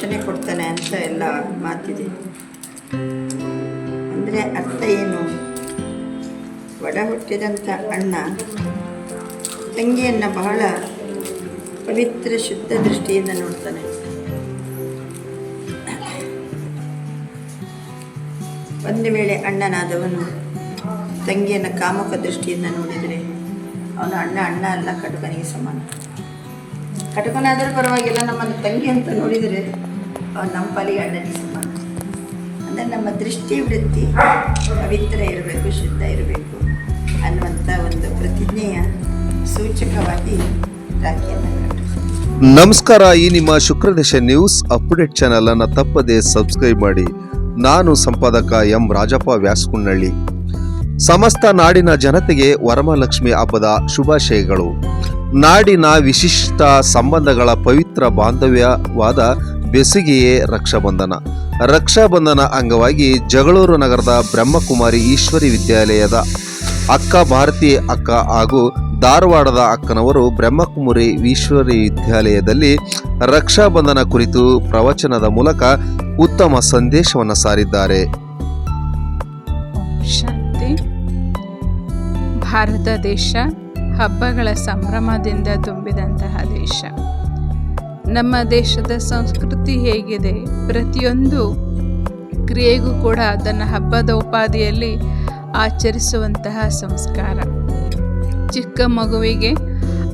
ರಕ್ಷಣೆ ಕೊಡ್ತಾನೆ ಅಂತ ಎಲ್ಲ ಮಾತಿದೆ. ಅಂದರೆ ಅರ್ಥ ಏನು? ಒಡ ಹುಟ್ಟಿದಂಥ ಅಣ್ಣ ತಂಗಿಯನ್ನು ಬಹಳ ಪವಿತ್ರ ಶುದ್ಧ ದೃಷ್ಟಿಯಿಂದ ನೋಡ್ತಾನೆ. ಒಂದು ವೇಳೆ ಅಣ್ಣನಾದವನು ತಂಗಿಯನ್ನು ಕಾಮಕ ದೃಷ್ಟಿಯಿಂದ ನೋಡಿದರೆ ಅವನು ಅಣ್ಣ ಅಣ್ಣ ಅಲ್ಲ, ಕಟುಕನಿಗೆ ಸಮಾನ. ಕಟುಕನಾದರೂ ಪರವಾಗಿಲ್ಲ, ನಮ್ಮನ್ನು ತಂಗಿ ಅಂತ ನೋಡಿದರೆ ಅವನು ನಮ್ಮ ಪಾಲಿಗೆ ಅಣ್ಣನಿಗೆ ಅಂದರೆ ನಮ್ಮ ದೃಷ್ಟಿ ವೃತ್ತಿ ಪವಿತ್ರ ಇರಬೇಕು, ಶುದ್ಧ ಇರಬೇಕು ಅನ್ನುವಂಥ ಒಂದು ಪ್ರತಿಜ್ಞೆಯ ಸೂಚಕವಾಗಿ ರಾಖಿಯನ್ನು ನಮಸ್ಕಾರ, ಈ ನಿಮ್ಮ ಶುಕ್ರದೇಶ ನ್ಯೂಸ್ ಅಪ್ಡೇಟ್ ಚಾನಲ್ ಅನ್ನು ತಪ್ಪದೆ ಸಬ್ಸ್ಕ್ರೈಬ್ ಮಾಡಿ. ನಾನು ಸಂಪಾದಕ ಎಂ ರಾಜಪ್ಪ ವ್ಯಾಸಕುಂಡಳ್ಳಿ. ಸಮಸ್ತ ನಾಡಿನ ಜನತೆಗೆ ವರಮಹಾಲಕ್ಷ್ಮಿ ಹಬ್ಬದ ಶುಭಾಶಯಗಳು. ನಾಡಿನ ವಿಶಿಷ್ಟ ಸಂಬಂಧಗಳ ಪವಿತ್ರ ಬಾಂಧವ್ಯವಾದ ಬೆಸುಗೆಯೇ ರಕ್ಷಾಬಂಧನ. ರಕ್ಷಾಬಂಧನ ಅಂಗವಾಗಿ ಜಗಳೂರು ನಗರದ ಬ್ರಹ್ಮಕುಮಾರಿ ಈಶ್ವರಿ ವಿದ್ಯಾಲಯದ ಅಕ್ಕ ಭಾರತಿ ಅಕ್ಕ ಹಾಗೂ ಧಾರವಾಡದ ಅಕ್ಕನವರು ಬ್ರಹ್ಮಕುಮಾರಿ ಈಶ್ವರಿ ವಿದ್ಯಾಲಯದಲ್ಲಿ ರಕ್ಷಾಬಂಧನ ಕುರಿತು ಪ್ರವಚನದ ಮೂಲಕ ಉತ್ತಮ ಸಂದೇಶವನ್ನು ಸಾರಿದ್ದಾರೆ. ಭಾರತ ದೇಶ ಹಬ್ಬಗಳ ಸಂಭ್ರಮದಿಂದ ತುಂಬಿದಂತಹ ದೇಶ. ನಮ್ಮ ದೇಶದ ಸಂಸ್ಕೃತಿ ಹೇಗಿದೆ? ಪ್ರತಿಯೊಂದು ಕ್ರಿಯೆಗೂ ಕೂಡ ಅದನ್ನು ಹಬ್ಬದ ಉಪಾಧಿಯಲ್ಲಿ ಆಚರಿಸುವಂತಹ ಸಂಸ್ಕಾರ. ಚಿಕ್ಕ ಮಗುವಿಗೆ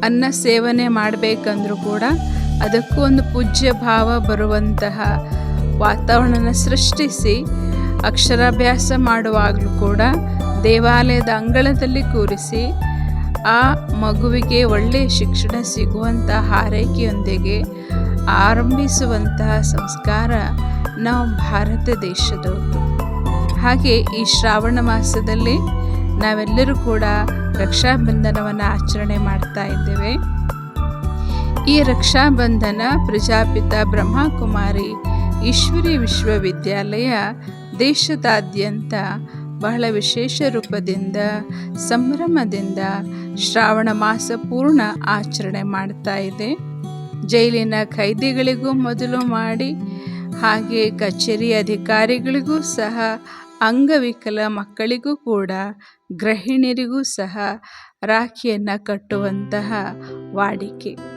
ಅನ್ನ ಸೇವನೆ ಮಾಡಬೇಕಂದ್ರೂ ಕೂಡ ಅದಕ್ಕೂ ಒಂದು ಪೂಜ್ಯ ಭಾವ ಬರುವಂತಹ ವಾತಾವರಣನ ಸೃಷ್ಟಿಸಿ ಅಕ್ಷರಾಭ್ಯಾಸ ಮಾಡುವಾಗಲೂ ಕೂಡ ದೇವಾಲಯದ ಅಂಗಳದಲ್ಲಿ ಕೂರಿಸಿ ಆ ಮಗುವಿಗೆ ಒಳ್ಳೆಯ ಶಿಕ್ಷಣ ಸಿಗುವಂಥ ಹಾರೈಕೆಯೊಂದಿಗೆ ಆರಂಭಿಸುವಂತಹ ಸಂಸ್ಕಾರ ನಾವು ಭಾರತ ದೇಶದವರು. ಹಾಗೆ ಈ ಶ್ರಾವಣ ಮಾಸದಲ್ಲಿ ನಾವೆಲ್ಲರೂ ಕೂಡ ರಕ್ಷಾಬಂಧನವನ್ನು ಆಚರಣೆ ಮಾಡ್ತಾ ಇದ್ದೇವೆ. ಈ ರಕ್ಷಾಬಂಧನ ಪ್ರಜಾಪಿತ ಬ್ರಹ್ಮಕುಮಾರಿ ಈಶ್ವರಿ ವಿಶ್ವವಿದ್ಯಾಲಯ ದೇಶದಾದ್ಯಂತ ಬಹಳ ವಿಶೇಷ ರೂಪದಿಂದ, ಸಂಭ್ರಮದಿಂದ ಶ್ರಾವಣ ಮಾಸ ಪೂರ್ಣ ಆಚರಣೆ ಮಾಡ್ತಾ ಇದೆ. ಜೈಲಿನ ಖೈದಿಗಳಿಗೂ ಮೊದಲು ಮಾಡಿ, ಹಾಗೆ ಕಚೇರಿ ಅಧಿಕಾರಿಗಳಿಗೂ ಸಹ, ಅಂಗವಿಕಲ ಮಕ್ಕಳಿಗೂ ಕೂಡ, ಗೃಹಿಣಿಯರಿಗೂ ಸಹ ರಾಖಿಯನ್ನು ಕಟ್ಟುವಂತಹ ವಾಡಿಕೆ.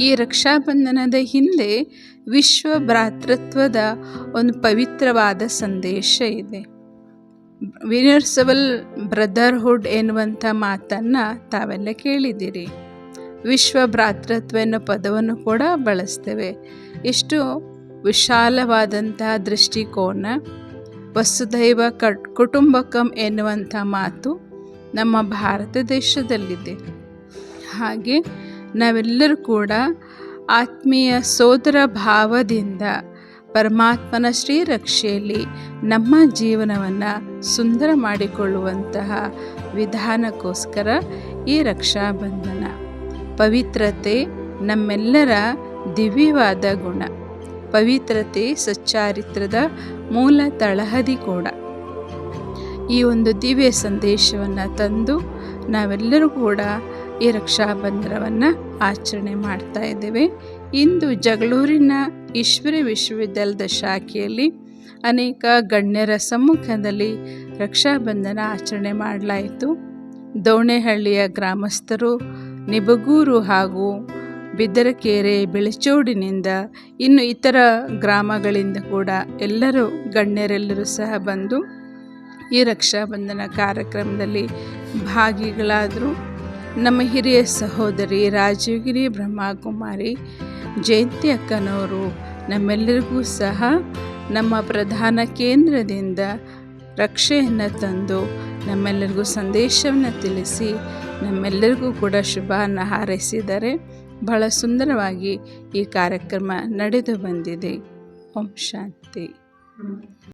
ಈ ರಕ್ಷಾಬಂಧನದ ಹಿಂದೆ ವಿಶ್ವ ಭ್ರಾತೃತ್ವದ ಒಂದು ಪವಿತ್ರವಾದ ಸಂದೇಶ ಇದೆ. ಯೂನಿವರ್ಸಬಲ್ ಬ್ರದರ್ಹುಡ್ ಎನ್ನುವಂಥ ಮಾತನ್ನು ತಾವೆಲ್ಲ ಕೇಳಿದ್ದೀರಿ. ವಿಶ್ವ ಭ್ರಾತೃತ್ವ ಎನ್ನುವ ಪದವನ್ನು ಕೂಡ ಬಳಸ್ತೇವೆ. ಇಷ್ಟು ವಿಶಾಲವಾದಂತಹ ದೃಷ್ಟಿಕೋನ, ವಸುದೈವ ಕಟ್, ಕುಟುಂಬಕಂ ಎನ್ನುವಂಥ ಮಾತು ನಮ್ಮ ಭಾರತ ದೇಶದಲ್ಲಿದೆ. ಹಾಗೆ ನಾವೆಲ್ಲರೂ ಕೂಡ ಆತ್ಮೀಯ ಸೋದರ ಭಾವದಿಂದ ಪರಮಾತ್ಮನ ಶ್ರೀರಕ್ಷೆಯಲ್ಲಿ ನಮ್ಮ ಜೀವನವನ್ನು ಸುಂದರ ಮಾಡಿಕೊಳ್ಳುವಂತಹ ವಿಧಾನಕ್ಕೋಸ್ಕರ ಈ ರಕ್ಷಾಬಂಧನ ಪವಿತ್ರತೆ ನಮ್ಮೆಲ್ಲರ ದಿವ್ಯವಾದ ಗುಣ. ಪವಿತ್ರತೆ ಸಚ್ಚಾರಿತ್ರದ ಮೂಲ ತಳಹದಿ ಕೂಡ ಈ ಒಂದು ದಿವ್ಯ ಸಂದೇಶವನ್ನು ತಂದು ನಾವೆಲ್ಲರೂ ಕೂಡ ಈ ರಕ್ಷಾಬಂಧನವನ್ನು ಆಚರಣೆ ಮಾಡ್ತಾ ಇದ್ದೇವೆ. ಇಂದು ಜಗಳೂರಿನ ಈಶ್ವರಿ ವಿಶ್ವವಿದ್ಯಾಲಯದ ಶಾಖೆಯಲ್ಲಿ ಅನೇಕ ಗಣ್ಯರ ಸಮ್ಮುಖದಲ್ಲಿ ರಕ್ಷಾಬಂಧನ ಆಚರಣೆ ಮಾಡಲಾಯಿತು. ದೋಣೆಹಳ್ಳಿಯ ಗ್ರಾಮಸ್ಥರು ನಿಬಗೂರು ಹಾಗೂ ಬಿದ್ದರಕೆರೆ ಬೆಳಚೋಡಿನಿಂದ ಇನ್ನು ಇತರ ಗ್ರಾಮಗಳಿಂದ ಕೂಡ ಎಲ್ಲರೂ ಗಣ್ಯರೆಲ್ಲರೂ ಸಹ ಬಂದು ಈ ರಕ್ಷಾಬಂಧನ ಕಾರ್ಯಕ್ರಮದಲ್ಲಿ ಭಾಗಿಗಳಾದರು. ನಮ್ಮ ಹಿರಿಯ ಸಹೋದರಿ ರಾಜಗಿರಿ ಬ್ರಹ್ಮಕುಮಾರಿ ಜಯಂತಿ ಅಕ್ಕನವರು ನಮ್ಮೆಲ್ಲರಿಗೂ ಸಹ ನಮ್ಮ ಪ್ರಧಾನ ಕೇಂದ್ರದಿಂದ ರಕ್ಷೆಯನ್ನು ತಂದು ನಮ್ಮೆಲ್ಲರಿಗೂ ಸಂದೇಶವನ್ನು ತಿಳಿಸಿ ನಮ್ಮೆಲ್ಲರಿಗೂ ಕೂಡ ಶುಭವನ್ನು ಹಾರೈಸಿದ್ದಾರೆ ಬಹಳ ಸುಂದರವಾಗಿ ಈ ಕಾರ್ಯಕ್ರಮ ನಡೆದು ಬಂದಿದೆ. ಓಂ ಶಾಂತಿ.